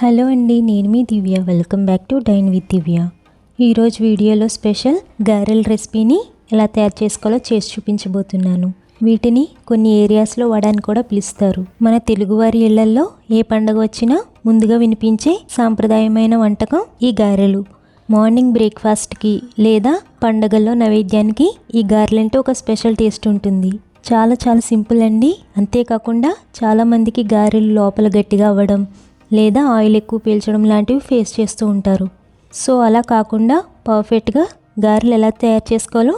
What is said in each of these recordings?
Hello అండి నేను మీ Divya. Welcome back to dine with Divya. ఈరోజు వీడియోలో స్పెషల్ గారెల రెసిపీని ఎలా తయారు చేసుకోవాలో చేసి చూపించబోతున్నాను. వీటిని కొన్ని ఏరియాస్లో వడాన్ని కూడా పిలుస్తారు. మన తెలుగువారి ఇళ్ళల్లో ఏ పండగ వచ్చినా ముందుగా వినిపించే సాంప్రదాయమైన వంటకం ఈ గారెలు. మార్నింగ్ బ్రేక్ఫాస్ట్కి లేదా పండగల్లో నైవేద్యానికి ఈ గారెలంటే ఒక స్పెషల్ టేస్ట్ ఉంటుంది. చాలా చాలా సింపుల్ అండి. అంతేకాకుండా చాలామందికి గారెలు లోపల గట్టిగా అవ్వడం లేదా ఆయిల్ ఎక్కువ పీల్చడం లాంటివి ఫేస్ చేస్తూ ఉంటారు. సో అలా కాకుండా పర్ఫెక్ట్గా గారెలు ఎలా తయారు చేసుకోవాలో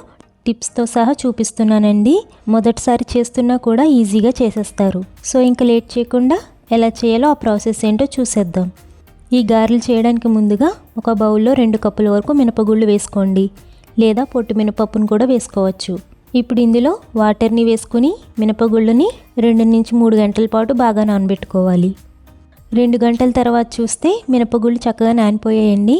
టిప్స్తో సహా చూపిస్తున్నానండి. మొదటిసారి చేస్తున్నా కూడా ఈజీగా చేసేస్తారు. సో ఇంకా లేట్ చేయకుండా ఎలా చేయాలో ఆ ప్రాసెస్ ఏంటో చూసేద్దాం. ఈ గారెలు చేయడానికి ముందుగా ఒక బౌల్లో రెండు కప్పుల వరకు మినపగుళ్ళు వేసుకోండి. లేదా పొట్టు మినపప్పును కూడా వేసుకోవచ్చు. ఇప్పుడు ఇందులో వాటర్ని వేసుకుని మినపగుళ్ళని రెండు నుంచి మూడు గంటల పాటు బాగా నానబెట్టుకోవాలి. రెండు గంటల తర్వాత చూస్తే మినపగుళ్ళు చక్కగా నానిపోయాయండి.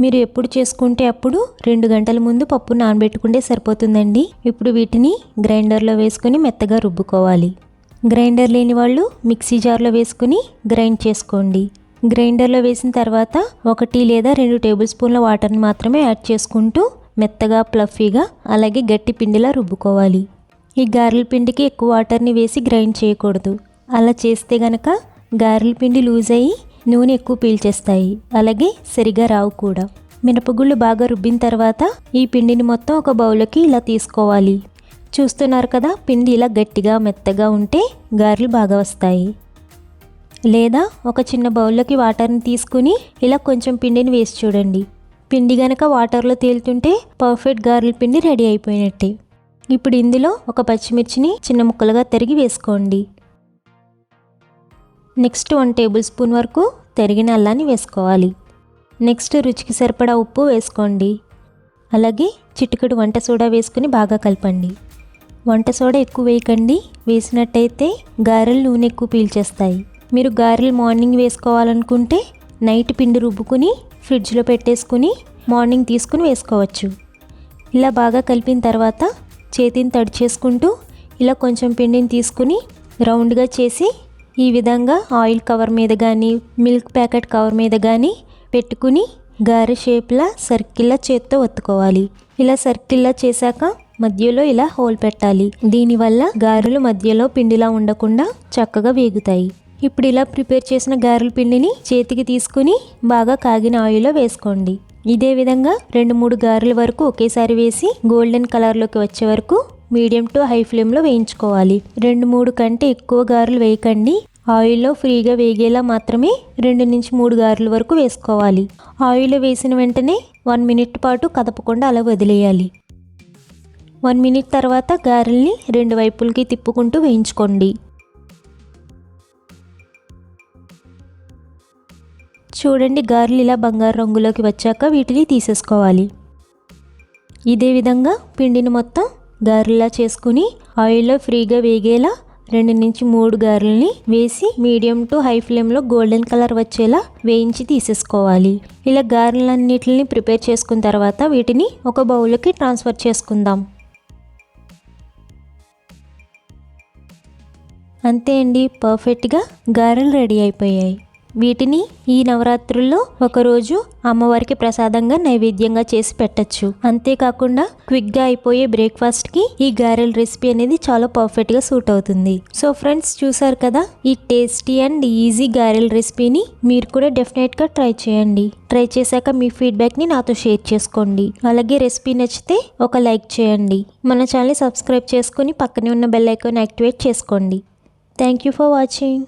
మీరు ఎప్పుడు చేసుకుంటే అప్పుడు రెండు గంటల ముందు పప్పు నానబెట్టుకుంటే సరిపోతుందండి. ఇప్పుడు వీటిని గ్రైండర్లో వేసుకుని మెత్తగా రుబ్బుకోవాలి. గ్రైండర్ లేని వాళ్ళు మిక్సీ జార్లో వేసుకుని గ్రైండ్ చేసుకోండి. గ్రైండర్లో వేసిన తర్వాత ఒకటి లేదా రెండు టేబుల్ స్పూన్ల వాటర్ని మాత్రమే యాడ్ చేసుకుంటూ మెత్తగా ప్లఫీగా అలాగే గట్టి పిండిలా రుబ్బుకోవాలి. ఈ గారెల పిండికి ఎక్కువ వాటర్ని వేసి గ్రైండ్ చేయకూడదు. అలా చేస్తే గనక గారెల పిండి లూజ్ అయ్యి నూనె ఎక్కువ పీల్చేస్తాయి. అలాగే సరిగా రావు కూడా. మినపగుళ్ళు బాగా రుబ్బిన తర్వాత ఈ పిండిని మొత్తం ఒక బౌల్లోకి ఇలా తీసుకోవాలి. చూస్తున్నారు కదా పిండి ఇలా గట్టిగా మెత్తగా ఉంటే గారెలు బాగా వస్తాయి. లేదా ఒక చిన్న బౌల్లోకి వాటర్ని తీసుకుని ఇలా కొంచెం పిండిని వేసి చూడండి. పిండి గనక వాటర్లో తేలుతుంటే పర్ఫెక్ట్ గారెల పిండి రెడీ అయిపోయినట్టే. ఇప్పుడు ఇందులో ఒక పచ్చిమిర్చిని చిన్న ముక్కలుగా తరిగి వేసుకోండి. నెక్స్ట్ వన్ టేబుల్ స్పూన్ వరకు తరిగిన అల్లాన్ని వేసుకోవాలి. నెక్స్ట్ రుచికి సరిపడా ఉప్పు వేసుకోండి. అలాగే చిటికెడు వంట సోడా వేసుకుని బాగా కలపండి. వంట సోడా ఎక్కువ వేయకండి. వేసినట్టయితే గారెలు నూనె ఎక్కువ పీల్చేస్తాయి. మీరు గారెలు మార్నింగ్ వేసుకోవాలనుకుంటే నైట్ పిండి రుబ్బుకుని ఫ్రిడ్జ్లో పెట్టేసుకుని మార్నింగ్ తీసుకుని వేసుకోవచ్చు. ఇలా బాగా కలిపిన తర్వాత చేతిని తడి చేసుకుంటూ ఇలా కొంచెం పిండిని తీసుకుని రౌండ్గా చేసి ఈ విధంగా ఆయిల్ కవర్ మీద కానీ మిల్క్ ప్యాకెట్ కవర్ మీద కానీ పెట్టుకుని గారె షేప్లా సర్కిల్లా చేత్తో ఒత్తుకోవాలి. ఇలా సర్కిల్లా చేశాక మధ్యలో ఇలా హోల్ పెట్టాలి. దీనివల్ల గారెలు మధ్యలో పిండిలా ఉండకుండా చక్కగా వేగుతాయి. ఇప్పుడు ఇలా ప్రిపేర్ చేసిన గారెల పిండిని చేతికి తీసుకుని బాగా కాగిన ఆయిల్లో వేసుకోండి. ఇదే విధంగా రెండు మూడు గారెల వరకు ఒకేసారి వేసి గోల్డెన్ కలర్లోకి వచ్చే వరకు మీడియం టు హై ఫ్లేమ్లో వేయించుకోవాలి. రెండు మూడు కంటే ఎక్కువ గారెలు వేయకండి. ఆయిల్లో ఫ్రీగా వేగేలా మాత్రమే రెండు నుంచి మూడు గారెల వరకు వేసుకోవాలి. ఆయిల్లో వేసిన వెంటనే వన్ మినిట్ పాటు కదపకుండా అలా వదిలేయాలి. వన్ మినిట్ తర్వాత గారెల్ని రెండు వైపులకి తిప్పుకుంటూ వేయించుకోండి. చూడండి గారెలు ఇలా బంగారు రంగులోకి వచ్చాక వీటిని తీసేసుకోవాలి. ఇదే విధంగా పిండిని మొత్తం గారెలా చేసుకుని ఆయిల్లో ఫ్రీగా వేగేలా రెండు నుంచి మూడు గారెల్ని వేసి మీడియం టు హై ఫ్లేమ్లో గోల్డెన్ కలర్ వచ్చేలా వేయించి తీసేసుకోవాలి. ఇలా గారెలన్నిటిని ప్రిపేర్ చేసుకున్న తర్వాత వీటిని ఒక బౌల్కి ట్రాన్స్ఫర్ చేసుకుందాం. అంతే అండి పర్ఫెక్ట్గా గారెలు రెడీ అయిపోయాయి. వీటిని ఈ నవరాత్రుల్లో ఒకరోజు అమ్మవారికి ప్రసాదంగా నైవేద్యంగా చేసి పెట్టచ్చు. అంతేకాకుండా క్విక్గా అయిపోయే బ్రేక్ఫాస్ట్కి ఈ గారెల రెసిపీ అనేది చాలా పర్ఫెక్ట్గా సూట్ అవుతుంది. సో ఫ్రెండ్స్ చూసారు కదా? ఈ టేస్టీ అండ్ ఈజీ గారెల రెసిపీని మీరు కూడా డెఫినెట్గా ట్రై చేయండి. ట్రై చేశాక మీ ఫీడ్బ్యాక్ని నాతో షేర్ చేసుకోండి. అలాగే రెసిపీ నచ్చితే ఒక లైక్ చేయండి. మన ఛానల్ని సబ్స్క్రైబ్ చేసుకొని పక్కనే ఉన్న బెల్ ఐకాన్ యాక్టివేట్ చేసుకోండి. Thank you for watching.